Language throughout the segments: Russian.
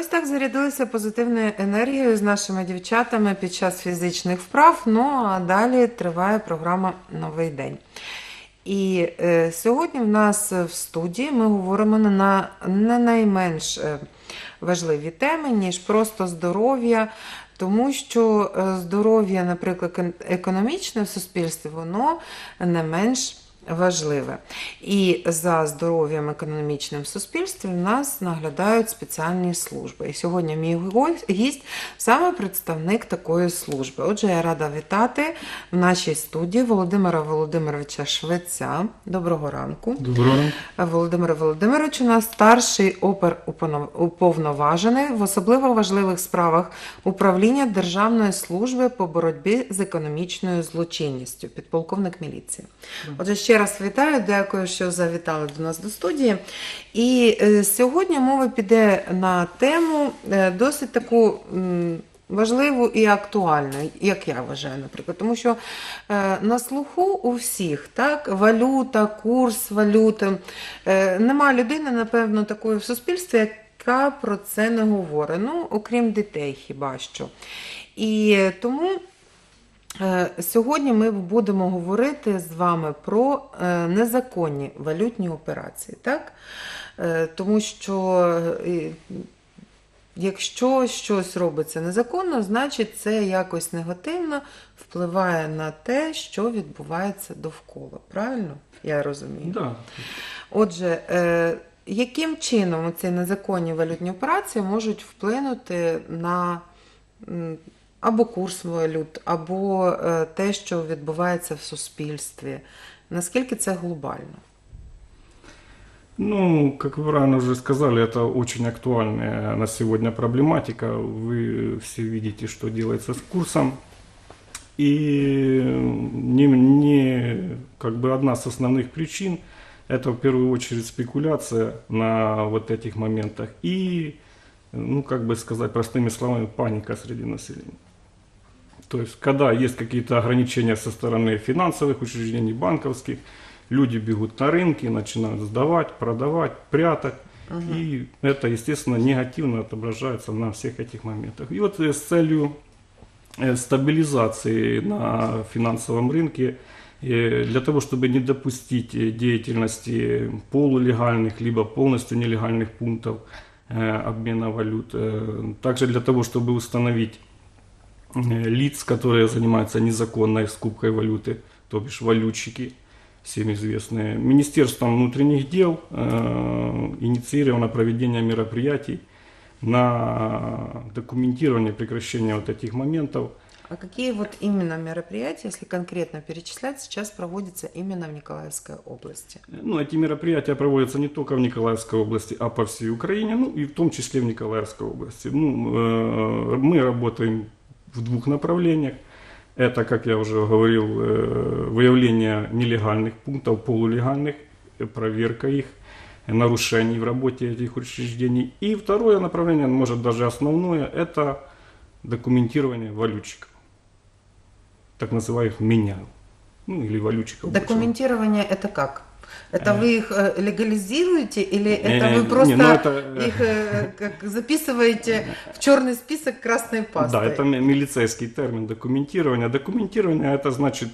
Ось так зарядилися позитивною енергією з нашими дівчатами під час фізичних вправ. Ну а далі триває програма Новий день. І е, сьогодні в нас в студії ми говоримо на, не найменш е, важливі теми, ніж просто здоров'я, тому що е, здоров'я, наприклад, економічне в суспільстві, воно не менш важливе. І за здоров'ям економічним в суспільстві в нас наглядають спеціальні служби. І сьогодні мій гість саме представник такої служби. Отже, я рада вітати в нашій студії Володимира Володимировича Швеця. Доброго ранку. Доброго ранку. Володимир Володимирович у нас старший опер уповноважений в особливо важливих справах управління Державної служби по боротьбі з економічною злочинністю, підполковник міліції. Отже, ще раз вітаю, дякую, що завітали до нас до студії. І е, сьогодні мова піде на тему е, досить таку. Важливу і актуальну, як я вважаю, наприклад, тому що е, на слуху у всіх так валюта, курс валюти. Нема людини, напевно, такої в суспільстві, яка про це не говорить. Ну, окрім дітей, хіба що. І тому сьогодні ми будемо говорити з вами про е, незаконні валютні операції, так? Е, тому що. е, Якщо щось робиться незаконно, значить це якось негативно впливає на те, що відбувається довкола. Правильно? Я розумію. Да. Отже, е, яким чином ці незаконні валютні операції можуть вплинути на або курс валют, або е, те, що відбувається в суспільстві? Наскільки це глобально? Ну, как вы правильно уже сказали, это очень актуальная на сегодня проблематика. Вы все видите, что делается с курсом. И не, не как бы одна из основных причин это в первую очередь спекуляция на вот этих моментах и, ну, как бы сказать простыми словами, паника среди населения. То есть, когда есть какие-то ограничения со стороны финансовых учреждений, банковских, люди бегут на рынки, начинают сдавать, продавать, прятать. И это, естественно, негативно отображается на всех этих моментах. И вот э, с целью э, стабилизации на финансовом рынке, э, для того, чтобы не допустить деятельности полулегальных, либо полностью нелегальных пунктов обмена валют, также для того, чтобы установить лиц, которые занимаются незаконной скупкой валюты, то бишь валютчики, всем известные. Министерством внутренних дел э, инициировано проведение мероприятий на документирование прекращения вот этих моментов. А какие вот именно мероприятия, если конкретно перечислять, сейчас проводятся именно в Николаевской области? Ну, эти мероприятия проводятся не только в Николаевской области, а по всей Украине, ну и в том числе в Николаевской области. Ну, э, мы работаем в двух направлениях. Это, как я уже говорил, э, выявление нелегальных пунктов, полулегальных, э, проверка их, нарушений в работе этих учреждений. И второе направление, может даже основное, это документирование валютчиков, так называемых менял, ну или валютчиков. Документирование это как? Это вы их э, легализируете или это вы просто не, ну это, э, их э, как записываете в черный список красной пастой? Да, это ми- милицейский термин документирование. Документирование это значит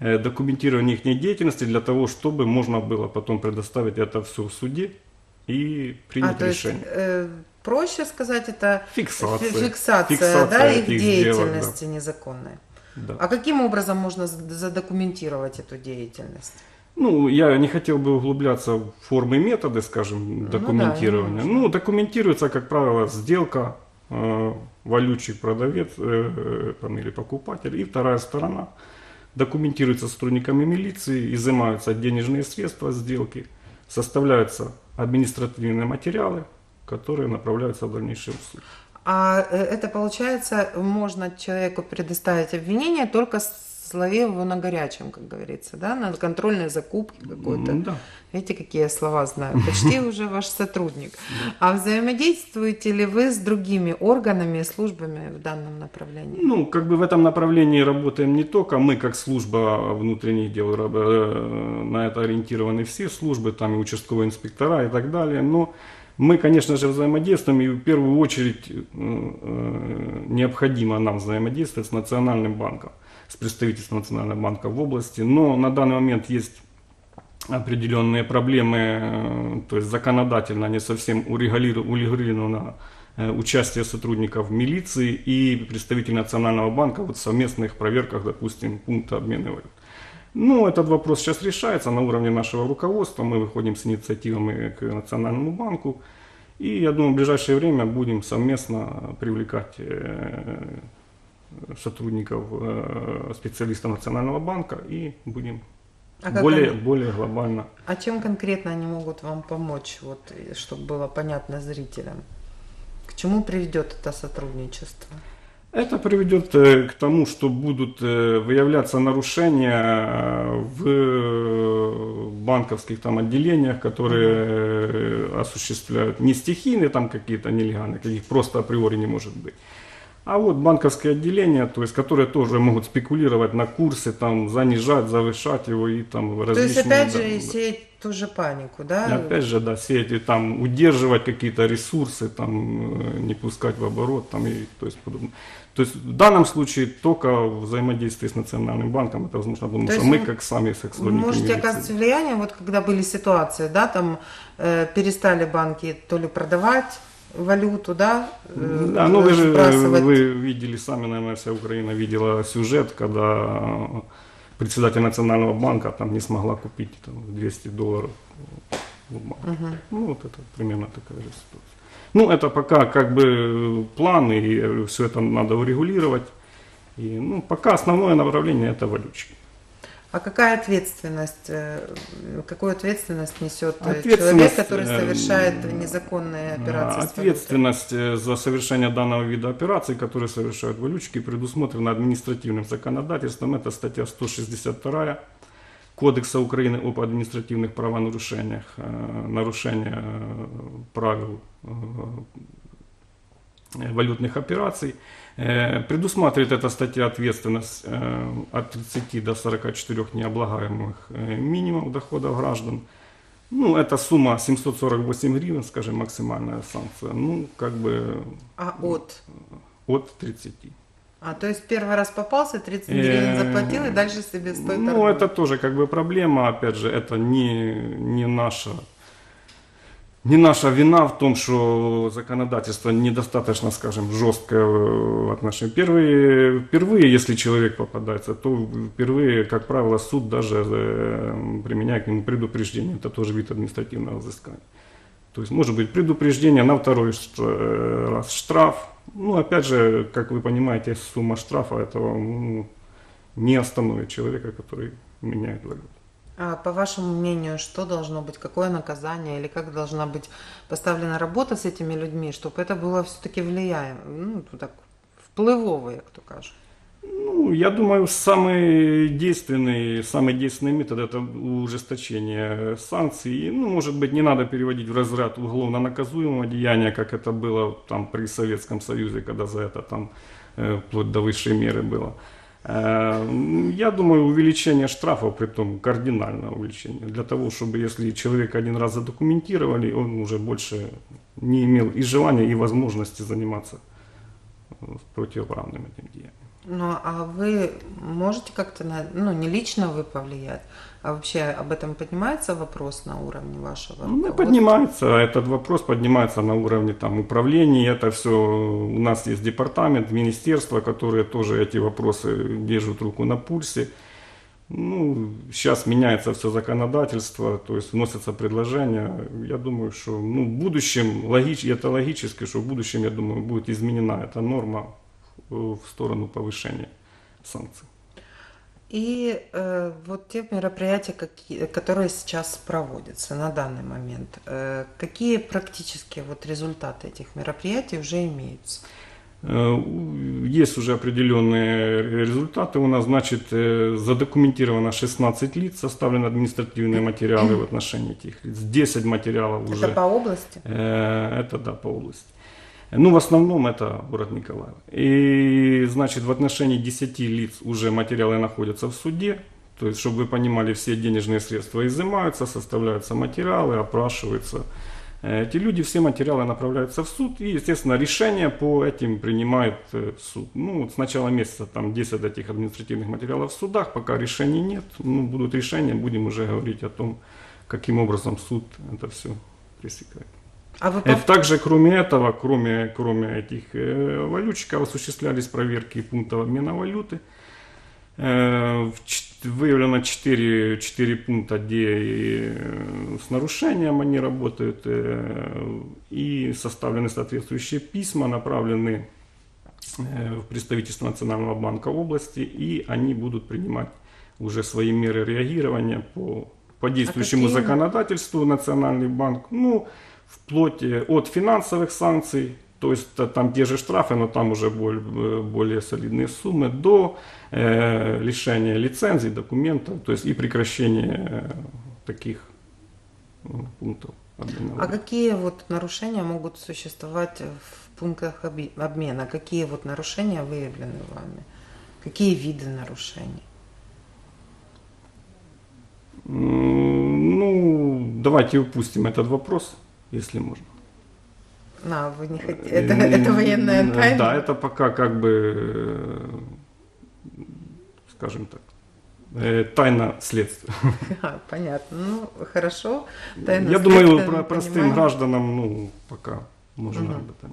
документирование их деятельности для того, чтобы можно было потом предоставить это все в суде и а, принять есть, решение. э, проще сказать, это Фиксация. фи- фиксация, Фиксация да, их этих сделок, деятельности незаконной. Да. А каким образом можно задокументировать эту деятельность? Ну, я не хотел бы углубляться в формы и методы, скажем, да, документирования. Ну, нужно. документируется, как правило, сделка, э, валютчик, продавец э, э, там, или покупатель, и вторая сторона. Документируется сотрудниками милиции, изымаются денежные средства сделки, составляются административные материалы, которые направляются в дальнейший в суд. А э, это получается, можно человеку предоставить обвинение только словив его на горячем, как говорится, да, на контрольной закупке какой-то. М, Да. Видите, какие я слова знаю. Почти уже ваш сотрудник. А взаимодействуете ли вы с другими органами и службами в данном направлении? Ну, как бы в этом направлении работаем не только мы, как служба внутренних дел, э, на это ориентированы все службы, там и участковые инспектора и так далее, но Мы, конечно же, взаимодействуем, и в первую очередь э, э, необходимо нам взаимодействовать с Национальным банком, с представительством Национального банка в области. Но на данный момент есть определенные проблемы, э, то есть законодательно не совсем урегулировано участие сотрудников милиции и представителей Национального банка вот в совместных проверках, допустим, пункта обмена валют. Ну, этот вопрос сейчас решается на уровне нашего руководства. Мы выходим с инициативами к Национальному банку. И я думаю, в ближайшее время будем совместно привлекать э, сотрудников, э, специалистов Национального банка и будем А более, они- более глобально. А чем конкретно они могут вам помочь, вот, чтобы было понятно зрителям? К чему приведет это сотрудничество? Это приведет э, к тому, что будут э, выявляться нарушения э, в банковских там отделениях, которые осуществляют не стихийные там какие-то нелегальные, каких просто априори не может быть. А вот банковские отделения, то есть, которые тоже могут спекулировать на курсы, там, занижать, завышать его и там То есть, различные, опять же, и да. сеять ту же панику, да? И опять же, да, сеять и там удерживать какие-то ресурсы, там э, не пускать в оборот, там и то есть подобное. То есть в данном случае только взаимодействие с Национальным банком это возможно, потому То что мы как сами сотрудники можете оказывать влияние, вот когда были ситуации, да, там э, перестали банки то ли продавать валюту, да, э, Да, ну вы же сбрасывать. вы видели сами, наверное, вся Украина видела сюжет, когда э, председатель Национального банка там не смогла купить там, 200 долларов в банке. Ну вот это примерно такая же ситуация. Ну это пока как бы план, и все это надо урегулировать. И, ну, пока основное направление это валютчики. А какая ответственность, э, какую ответственность несет э, человек, Ответственность, который э, совершает незаконные операции? А, валютой? Ответственность за совершение данного вида операций, которые совершают валютчики, предусмотрена административным законодательством. Это статья 162 Кодекса Украины об административных правонарушениях, нарушение правил валютных операций. Э, Предусматривает эта статья ответственность э, от 30 до 44 необлагаемых э, минимумов доходов граждан. Ну, эта сумма 748 гривен, скажем, максимальная санкция. Ну, как бы А от? от 30. А, то есть первый раз попался, 30 Э, гривен заплатил и дальше себе стой Ну, это тоже как бы проблема, опять же, это не, не наша не наша вина в том, что законодательство недостаточно, скажем, жесткое в отношении. Впервые, впервые, если человек попадается, то впервые, как правило, суд даже э, применяет к нему предупреждение. Это тоже вид административного взыскания. То есть может быть предупреждение, на второй э, раз штраф. Ну, опять же, как вы понимаете, сумма штрафа этого ну, не остановит человека, который меняет валюту. А по вашему мнению, что должно быть, какое наказание или как должна быть поставлена работа с этими людьми, чтобы это было все-таки влияемо, ну, так, впливово, як то кажуть? Ну, я думаю, самый действенный, самый действенный метод это ужесточение санкций. Ну, может быть, не надо переводить в разряд уголовно наказуемого деяния, как это было там при Советском Союзе, когда за это там э, вплоть до высшей меры было. Э, Я думаю, увеличение штрафов, при том кардинальное увеличение, для того, чтобы если человека один раз задокументировали, он уже больше не имел и желания, и возможности заниматься э, противоправным этим деянием. Ну, а вы можете как-то, на, ну, не лично вы повлиять, а вообще об этом поднимается вопрос на уровне вашего Ну, поднимается, этот вопрос поднимается на уровне там, управления, это все, у нас есть департамент, министерство, которые тоже эти вопросы держат руку на пульсе. Ну, сейчас меняется все законодательство, то есть вносятся предложения. Я думаю, что ну, в будущем, логич, это логически, что в будущем, я думаю, будет изменена эта норма в сторону повышения санкций. И э, вот те мероприятия, какие, которые сейчас проводятся на данный момент, э, какие практически вот результаты этих мероприятий уже имеются? Э, Есть уже определенные результаты. У нас, значит, э, задокументировано 16 лиц, составлены административные материалы в отношении этих лиц. 10 материалов уже. Это по области? Э, Это да, по области. Ну, в основном это город Николаев. И, значит, в отношении 10 лиц уже материалы находятся в суде. То есть, чтобы вы понимали, все денежные средства изымаются, составляются материалы, опрашиваются Э, Эти люди, все материалы направляются в суд, и, естественно, решение по этим принимает э, суд. Ну, вот с начала месяца там 10 этих административных материалов в судах, пока решений нет, ну, будут решения, будем уже говорить о том, каким образом суд это все пресекает. А вы Э, Также, кроме этого, кроме, кроме этих э, валютчиков, осуществлялись проверки пунктов обмена валюты. Э, выявлено 4, 4 пункта, где с нарушением они работают, и составлены соответствующие письма, направлены в представительство Национального банка области, и они будут принимать уже свои меры реагирования по, по действующему какие? законодательству Национальный банк. Ну, вплоть э, от финансовых санкций, то есть э, там те же штрафы, но там уже боль- э, более солидные суммы, до э, лишения лицензий, документов, то есть и прекращения таких пунктов. обмена А какие вот нарушения могут существовать в пунктах обмена? Какие вот нарушения выявлены вами? Какие виды нарушений? Ну, давайте упустим этот вопрос, если можно. На, вы не хотите. Э, Это, это военная тайна? Да, это пока как бы, э, скажем так, э, тайна следствия. А, понятно. Ну, хорошо. Тайна Я думаю, про простым понимаем. гражданам, ну, пока можно Мгм. об этом.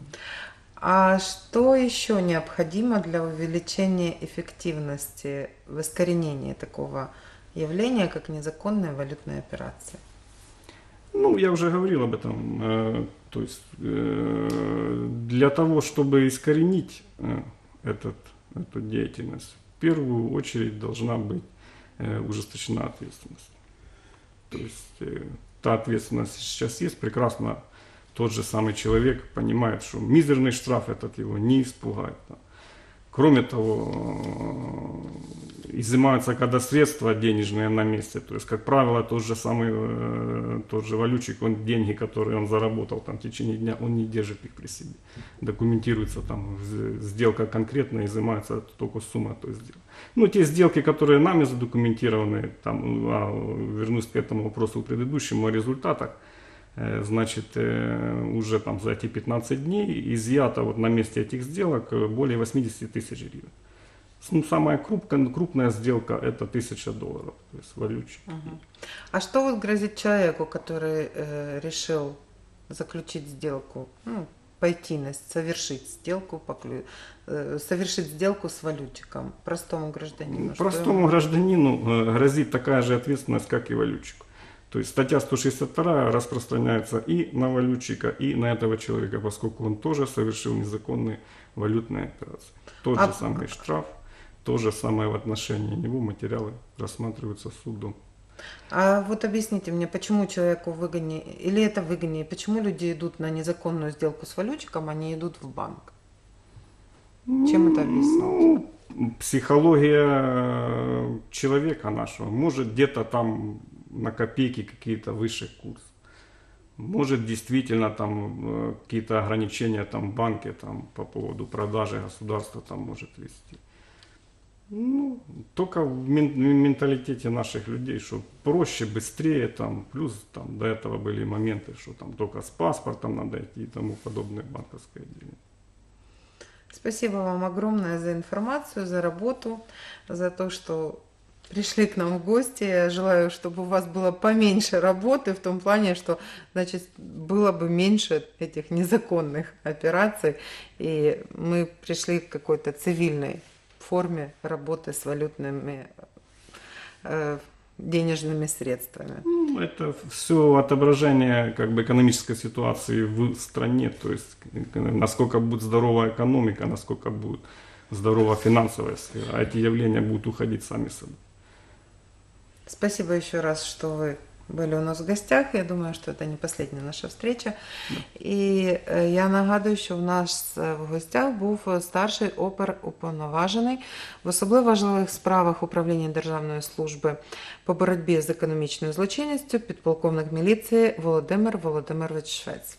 А что еще необходимо для увеличения эффективности в искоренении такого явления, как незаконные валютные операции? Ну, я уже говорил об этом. э, То есть э, для того, чтобы искоренить э, этот, эту деятельность, в первую очередь должна быть ужесточена ответственность. То есть та ответственность сейчас есть, прекрасно тот же самый человек понимает, что мизерный штраф этот его не испугает. Кроме того, изымаются когда средства денежные на месте. То есть, как правило, тот же самый, э, тот же валютчик, он деньги, которые он заработал там, в течение дня, он не держит их при себе. Документируется там сделка конкретно, изымается только сумма той сделки. Ну, те сделки, которые нами задокументированы, там, а, вернусь к этому вопросу предыдущему о результатах, Э, значит, э, уже там за эти 15 дней изъято вот на месте этих сделок э, более 80 тысяч гривен. Ну, самая крупная, крупная сделка это 1000 долларов, то есть валютчик. Мгм. А что вот грозит человеку, который э, решил заключить сделку, ну, пойти на совершить сделку, поклю- э, совершить сделку с валютчиком, простому гражданину? Простому ему- гражданину э, грозит такая же ответственность, как и валютчику. То есть статья 162 распространяется и на валютчика, и на этого человека, поскольку он тоже совершил незаконные валютные операции. Тот А- же самый штраф, то же самое в отношении него материалы рассматриваются судом. А вот объясните мне, почему человеку выгоднее, или это выгоднее, почему люди идут на незаконную сделку с валютчиком, а не идут в банк? Чем это объяснить? Ну, психология э, человека нашего. Может где-то там на копейки какие-то выше курс. Может действительно там э, какие-то ограничения там в банке там по поводу продажи государства там может вести. Ну, только в мен- в менталитете наших людей, что проще, быстрее там, плюс там до этого были моменты, что там только с паспортом надо идти и тому подобное банковское отделение. Спасибо вам огромное за информацию, за работу, за то, что пришли к нам в гости. Я желаю, чтобы у вас было поменьше работы в том плане, что, значит, было бы меньше этих незаконных операций, и мы пришли к какой-то цивильной форме работы с валютными э, денежными средствами. Ну, это все отображение как бы экономической ситуации в стране, то есть насколько будет здорова экономика, насколько будет здорова финансовая сфера. А эти явления будут уходить сами собой. Спасибо еще раз, что вы были у нас в гостях. Я думаю, що це не последняя наша встреча. І е, я нагадую, що в нас е, в гостях був старший опер уповноважений в особливо важливих справах управління Державної служби по боротьбі з економічною злочинністю підполковник міліції Володимир Володимирович Швець.